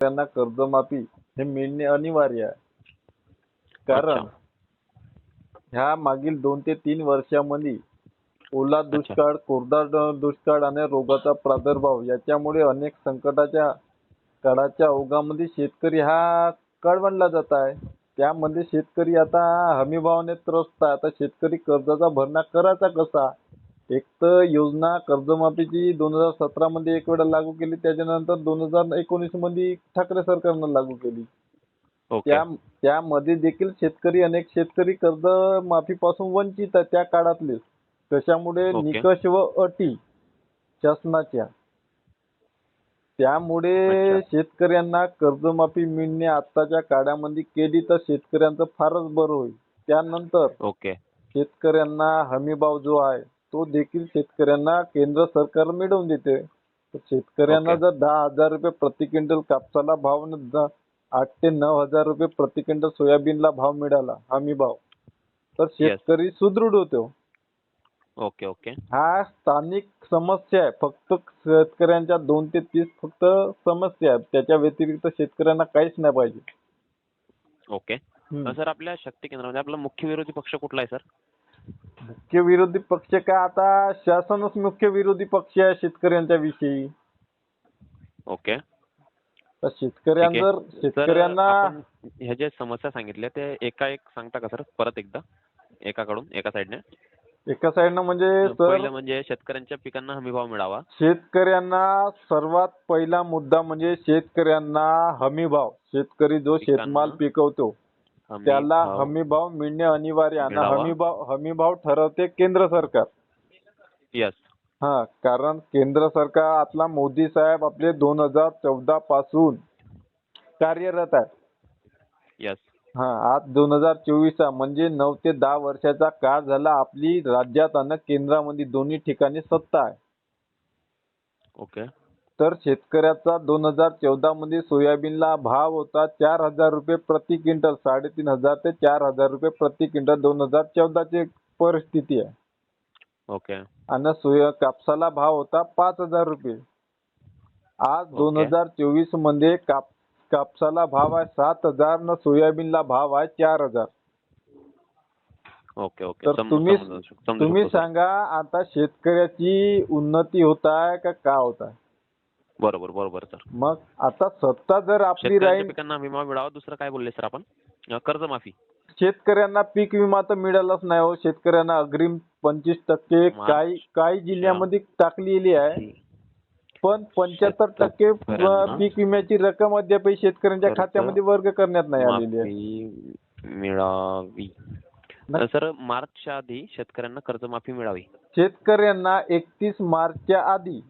त्यांना कर्जमाफी हे मिळणे अनिवार्य आहे. कारण. ह्या मागील दोन ते तीन वर्षामध्ये ओला दुष्काळ कोरडा दुष्काळ आणि रोगाचा प्रादुर्भाव याच्यामुळे अनेक संकटाच्या काळाच्या ओघामध्ये शेतकरी हा कळवणला जात आहे. त्यामध्ये शेतकरी आता हमीभावाने त्रस्त आहे. आता शेतकरी कर्जाचा भरणा करायचा कसा? एक तर योजना कर्जमाफीची दोन हजार सतरा मध्ये एक वेळा लागू केली त्याच्यानंतर दोन हजार एकोणीसमध्ये ठाकरे सरकारनं लागू केली. त्या त्यामध्ये देखील शेतकरी अनेक शेतकरी कर्जमाफीपासून वंचित आहे त्या काळातले. कशामुळे? ओके. निकष व अटी शासनाच्या. त्यामुळे. शेतकऱ्यांना कर्जमाफी मिळणे आताच्या काळामध्ये केली तर शेतकऱ्यांचं फारच बरं होईल. त्यानंतर ओके. शेतकऱ्यांना हमीभाव जो आहे तो देखील शेतकऱ्यांना केंद्र सरकार मिळवून देते. तर शेतकऱ्यांना ओके. जर दहा हजार रुपये प्रति क्विंटल कापसाला भाव आठ ते नऊ हजार रुपये प्रति क्विंटल सोयाबीनला भाव मिळाला हमी भाव तर शेतकरी सुदृढ होतो. Okay okay. हा स्थानिक समस्या आहे. फक्त शेतकऱ्यांच्या दोन ते तीस फक्त समस्या आहेत. त्याच्या व्यतिरिक्त शेतकऱ्यांना काहीच नाही पाहिजे. ओके. सर आपल्या शक्ती केंद्रामध्ये आपला मुख्य विरोधी पक्ष कुठला आहे सर? मुख्य विरोधी पक्ष काय? आता शासनच मुख्य विरोधी पक्ष आहे शेतकऱ्यांच्या विषयी. ओके. तर शेतकऱ्यांना जर शेतकऱ्यांना ह्या ज्या समस्या सांगितल्या ते एका एक सांगता का सर? परत एकदा. एकाकडून एका साईडने. एका साईडनं म्हणजे सर पहिलं म्हणजे शेतकऱ्यांच्या पिकांना हमीभाव मिळावा. शेतकऱ्यांना सर्वात पहिला मुद्दा म्हणजे शेतकऱ्यांना हमी भाव. शेतकरी जो शेतमाल पिकवतो हमी त्याला भाव. हमी भाव मिळणे अनिवार्य. हमी भाव हमी भाव ठरवते केंद्र सरकार. यस हा कारण केंद्र सरकार आपला मोदी साहेब आपले दोन हजार चौदा पासून कार्यरत आहे यस हा आज दोन हजार चोवीस म्हणजे नऊ ते दहा वर्षाचा काळ झाला आपली राज्यात आणि केंद्रामध्ये दोन्ही ठिकाणी सत्ता आहे. ओके तर शेतकऱ्याचा दोन हजार चौदा मध्ये सोयाबीनला भाव होता चार हजार रुपये प्रति क्विंटल साडेतीन हजार ते चार हजार रुपये प्रति क्विंटल दोन हजार चौदाची परिस्थिती आहे. ओके. आणि सोया कापसाला भाव होता पाच हजार रुपये. आज दोन. हजार चोवीसमध्ये काप कापसाला भाव आहे सात हजार न सोयाबीनला भाव आहे चार हजार. Okay okay. तर तुम्ही तुम्ही. सांगा आता शेतकऱ्याची उन्नती होत आहे का का होत आहे? बरोबर बरोबर सर. मग आता सत्ता जर आपली शेतकऱ्यांच्या राहील पिकांना हमीभाव मिळावा दुसरं काय बोलले सर आपण? अं, कर्जमाफी. शेतकऱ्यांना पीक विमा तर मिळालाच नाही हो. शेतकऱ्यांना अग्रिम पंचवीस टक्के काही काही जिल्ह्यामध्ये टाकलेली आहे. पण पंच्याहत्तर टक्के शेतकऱ्यांना- पीक विम्याची रक्कम अद्यापही शेतकऱ्यांच्या कर्ज खात्यामध्ये वर्ग करण्यात नाही आलेली आहे. माफी मिळावी नाही. सर मार्चच्या आधी शेतकऱ्यांना कर्जमाफी मिळावी. शेतकऱ्यांना एकतीस मार्चच्या आधी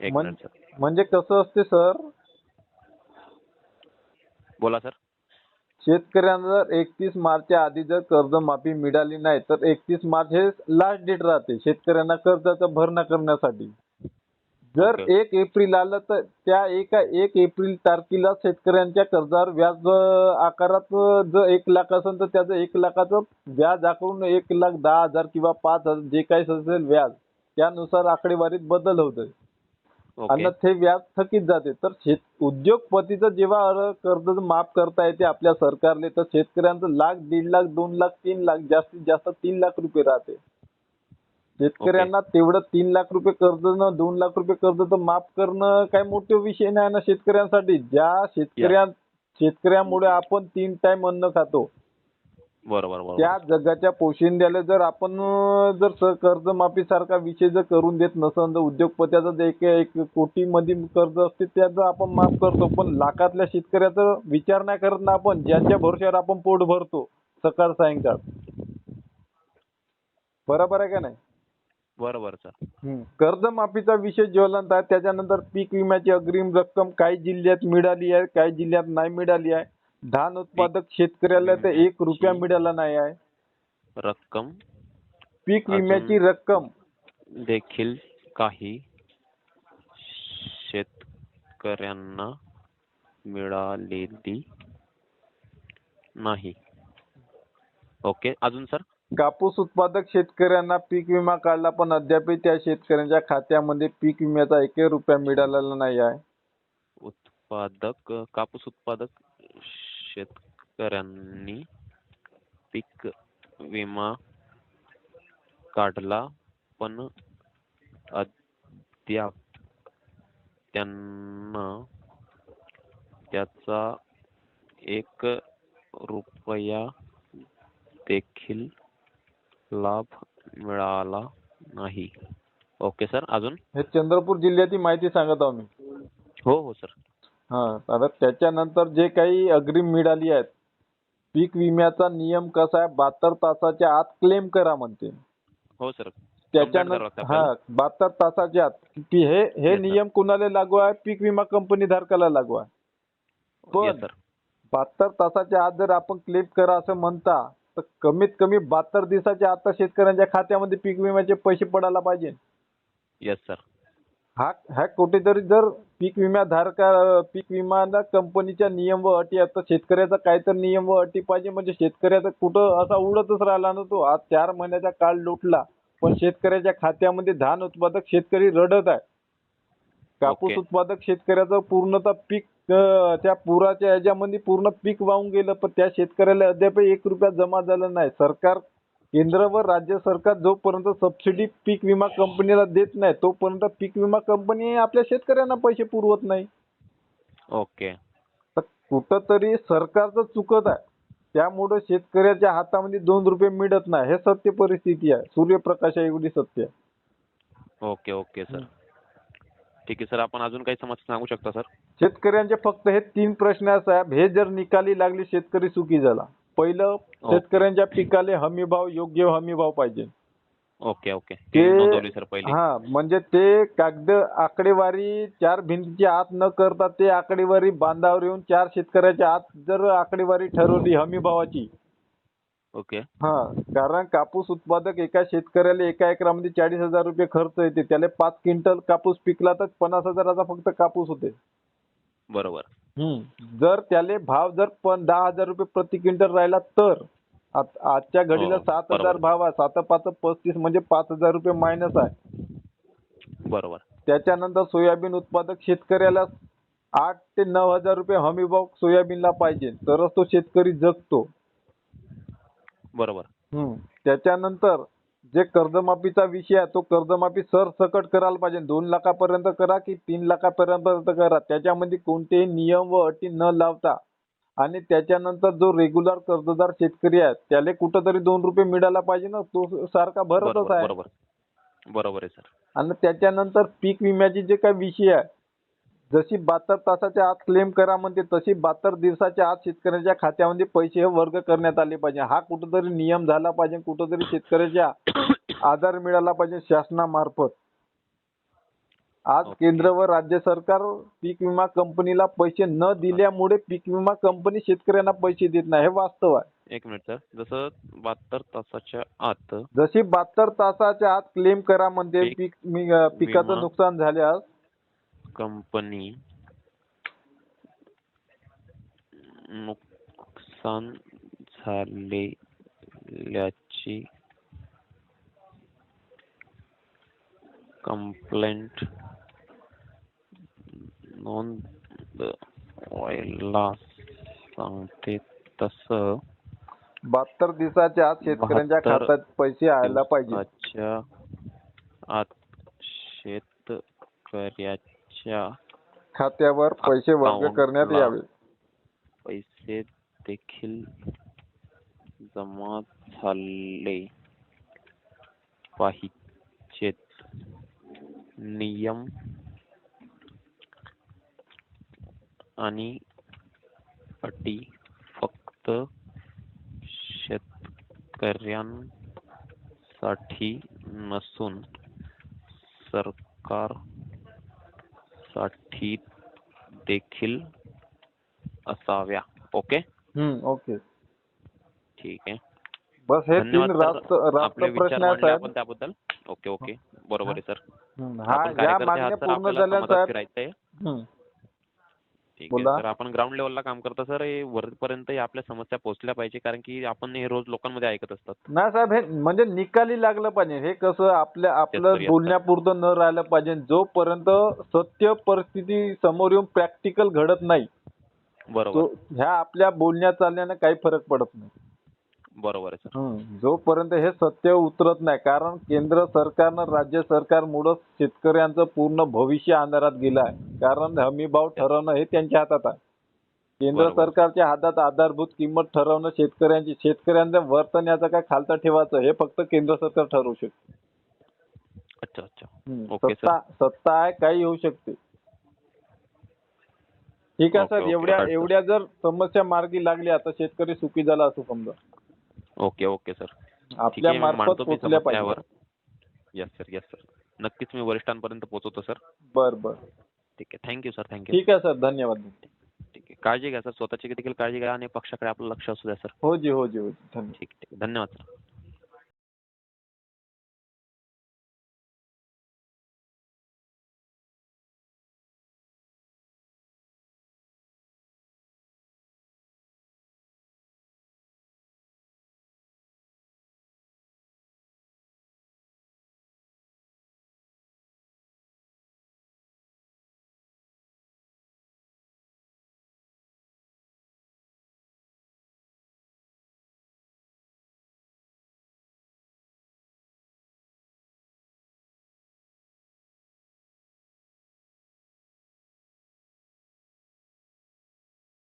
एक म्हण- मिनिट सर. म्हणजे कसं असते सर? बोला सर. शेतकऱ्यांना जर एकतीस मार्चच्या आधी जर कर्जमाफी मिळाली नाही तर एकतीस मार्च हे लास्ट डेट राहते शेतकऱ्यांना कर्जाचा भरणा करण्यासाठी. जर ओके. एक एप्रिल आलं तर त्या एका एक एप्रिल तारखेला शेतकऱ्यांच्या कर्जावर व्याज आकारात जर एक लाख असेल तर त्याचं एक लाखाचं व्याज आकारून एक लाख दहा हजार किंवा पाच हजार जे काही असेल व्याज त्यानुसार आकडेवारीत बदल होतोय. आणि ते व्याज थकीत जाते. तर शेत उद्योगपतीचं जेव्हा कर्ज माफ करता येते आपल्या सरकारने तर शेतकऱ्यांचं लाख दीड लाख दोन लाख तीन लाख जास्तीत जास्त तीन लाख रुपये राहते. शेतकऱ्यांना तेवढं तीन लाख रुपये कर्ज न दोन लाख रुपये कर्ज तर माफ करणं काही मोठे विषय नाही ना शेतकऱ्यांसाठी. ज्या शेतकऱ्या शेतकऱ्यामुळे आपण तीन टाइम अन्न खातो बरोबर बरोबर. त्या जगाच्या पोशिंद्याला जर आपण जर स- कर्जमाफी सारखा विषय जर करून देत नसन तर उद्योगपत्याचं जे एक एक कोटी मध्ये कर्ज असते त्याचं आपण माफ करतो. पण लाखातल्या शेतकऱ्याचा विचार नाही करत ना आपण ज्याच्या भरोश्यावर आपण पोट भरतो सकाळ सायंकाळ. बरोबर आहे का नाही? बरोबर सर. कर्जमाफीचा विषय ज्वलंत आहे. त्याच्यानंतर पीक विम्याची अग्रिम रक्कम काही जिल्ह्यात मिळाली आहे काही जिल्ह्यात नाही मिळाली आहे. धान उत्पादक शेतकऱ्याला तर एक रुपया मिळाला नाही आहे. रक्कम? पीक विम्याची रक्कम? देखील काही शेतकऱ्यांना मिळालेली नाही. ओके अजून सर? कापूस उत्पादक शेतकऱ्यांना पीक विमा काढला पण अद्यापही त्या शेतकऱ्यांच्या खात्यामध्ये पीक विम्याचा एकही रुपया मिळालेला नाही आहे. उत्पादक कापूस उत्पादक शेतकऱ्यांनी पीक विमा काढला पण अद्याप त्यांना त्याचा एक रुपया देखील लाभ मिळाला नाही. ओके सर अजून? हे चंद्रपूर जिल्ह्याची माहिती सांगत आहो मी. हो हो सर हा आता त्याच्यानंतर जे काही अग्रिम मिळाली आहेत पीक विम्याचा नियम कसा आहे बहात्तर तासाच्या आत क्लेम करा म्हणते. हो सर. त्याच्यानंतर हा बहात्तर तासाच्या आत. की हे हे Yes, sir. नियम कुणाला लागू आहे? पीक विमा कंपनी धारकाला लागू आहे. पण सर बहात्तर तासाच्या आत जर आपण क्लेम करा असं म्हणता तर कमीत कमी बहात्तर दिवसाच्या आत शेतकऱ्यांच्या खात्यामध्ये पीक विम्याचे पैसे पडायला पाहिजे. येस सर हा हा कुठेतरी जर पीक विमा धारका पीक विमा कंपनीच्या नियम व अटी तर शेतकऱ्याचा काहीतरी नियम व अटी पाहिजे म्हणजे शेतकऱ्याचा कुठं असा उडतच राहिला ना तो. आज चार महिन्याचा काळ लुटला पण शेतकऱ्याच्या खात्यामध्ये धान उत्पादक शेतकरी रडत आहे. कापूस Okay. उत्पादक शेतकऱ्याचं पूर्णतः पीक त्या पुराच्या ह्याच्यामध्ये पूर्ण पीक वाहून गेलं पण त्या शेतकऱ्याला अद्याप एक रुपया जमा झाला नाही. सरकार केंद्र व राज्य सरकार जोपर्यंत सबसिडी पीक विमा कंपनीला देत नाही तोपर्यंत पीक विमा कंपनी आपल्या शेतकऱ्यांना पैसे पुरवत नाही. ओके. तर कुठंतरी सरकारचं चुकत आहे त्यामुळं शेतकऱ्याच्या हातामध्ये दोन रुपये मिळत नाही. हे सत्य परिस्थिती आहे. सूर्यप्रकाशा एवढी सत्य आहे. Okay okay sir. ठीक आहे सर. आपण अजून काही समस्या सांगू शकता सर? शेतकऱ्यांचे फक्त हे तीन प्रश्न आहे साहेब हे जर निकाली लागले शेतकरी सुखी झाला. पहिलं शेतकऱ्यांच्या पिकाले हमी भाव योग्य हमी भाव पाहिजे. Okay okay. ते- नोंदवली सर पहिली. हा म्हणजे ते कागद आकडेवारी चार भिंतीच्या आत न करता ते आकडेवारी बांधावर येऊन चार शेतकऱ्याच्या आत जर आकडेवारी ठरवली हमी भावाची. ओके. हा कारण कापूस उत्पादक एका शेतकऱ्याला एका एकरामध्ये चाळीस हजार रुपये खर्च येते. त्याला पाच क्विंटल कापूस पिकला तर पन्नास हजाराचा फक्त कापूस होते. बरोबर. जर त्याले भाव जर पण दहा हजार रुपये प्रति क्विंटल राहिला तर आजच्या घडीला हो, सात हजार. भाव आहे. सात पाच पस्तीस म्हणजे पाच हजार रुपये मायनस आहे. बरोबर. त्याच्यानंतर सोयाबीन उत्पादक शेतकऱ्याला आठ ते नऊ हजार रुपये हमी भाव सोयाबीनला पाहिजे. तरच तो शेतकरी जगतो. बरोबर. त्याच्यानंतर जे कर्जमाफीचा विषय आहे तो कर्जमाफी सरसकट करायला पाहिजे. दोन लाखापर्यंत करा की तीन लाखापर्यंत करा. त्याच्यामध्ये कोणतेही नियम व अटी न लावता. आणि त्याच्यानंतर जो रेग्युलर कर्जदार शेतकरी आहे त्याला कुठंतरी दोन रुपये मिळायला पाहिजे ना तो सारखा भरतच आहे. बरोबर. बरोबर आहे सर. आणि त्याच्यानंतर पीक विम्याचे जे काही विषय आहे जशी बहात्तर तासाच्या आत क्लेम करा म्हणते तशी बहात्तर दिवसाच्या आत शेतकऱ्याच्या खात्यामध्ये पैसे हे वर्ग करण्यात आले पाहिजे. हा कुठंतरी नियम झाला पाहिजे कुठंतरी शेतकऱ्याच्या आधार मिळाला पाहिजे शासनामार्फत. आज. केंद्र व राज्य सरकार पीक विमा कंपनीला पैसे न दिल्यामुळे पीक विमा कंपनी शेतकऱ्यांना पैसे देत नाही. हे वास्तव आहे. एक मिनिट सर. जसं बहात्तर तासाच्या आत जशी बहात्तर तासाच्या आत क्लेम करा म्हणते पीक पिकाचं नुकसान झाल्यास कंपनी नुकसान झालेल्याची कंप्लेंट नोंदवायला सांगते तसं बहात्तर दिवसाच्या आत शेतकऱ्यांच्या 72 खात्यात पैसे यायला पाहिजे. आत खात्यावर पैसे वर्ग करण्यात. यावे पैसे देखील जमा झाले पाहिजेत नियम आणि अटी फक्त शेतकऱ्यांसाठी नसून सरकारसाठी देखील असाव्या. ओके? ओके. ठीक आहे. बस हे तीन रास्त रास्त प्रश्न आपण त्याबद्दल. Okay okay. बरोबर आहे सर. हा या मागण्या पूर्ण झाल्या साहेब. ठीक बोला. आहे सर आपण ग्राउंड लेवलला काम करतो सर हे वरपर्यंत आपल्या समस्या पोहोचल्या पाहिजे कारण की आपण हे रोज लोकांमध्ये ऐकत असतात. नाही साहेब हे म्हणजे निकाली लागलं पाहिजे. हे कसं आपल्या आपलं. बोलण्यापुरतं न राहिलं पाहिजे. जोपर्यंत सत्य परिस्थिती समोर येऊन प्रॅक्टिकल घडत नाही बरोबर. ह्या आपल्या बोलण्या चालण्यानं काही फरक पडत नाही. बरोबर आहे सर. जोपर्यंत हे सत्य उतरत नाही कारण केंद्र सरकारनं राज्य सरकारमुळं शेतकऱ्यांचं पूर्ण भविष्य अंधारात गेलं आहे. कारण हमी भाव ठरवणं हे त्यांच्या हातात आहे. केंद्र बरोबर. सरकारच्या हातात आधारभूत किंमत ठरवणं शेतकऱ्यांची शेतकऱ्यांचं वर्तन याचं काय खालतं ठेवायचं हे फक्त केंद्र सरकार ठरवू शकते. अच्छा अच्छा. सत्ता सत्ता आहे काही होऊ शकते. ठीक आहे सर. एवढ्या. एवढ्या जर समस्या मार्गी लागल्या तर शेतकरी सुखी झाला असं समजा. Okay okay sir. ठीक आपल्या आहे मी मार्फत मांडतो मी पोचल्या समस्यावर पाहिजे. येस सर येस सर नक्कीच मी वरिष्ठांपर्यंत पोहोचवतो सर. बर बर. ठीक आहे. थँक्यू सर थँक्यू ठीक आहे सर धन्यवाद. ठीक आहे. काळजी घ्या सर स्वतःची देखील काळजी घ्या आणि पक्षाकडे आपलं लक्ष असू द्या सर हो जी हो जी हो जी. धन्यवाद. ठीक ठीक. धन्यवाद सर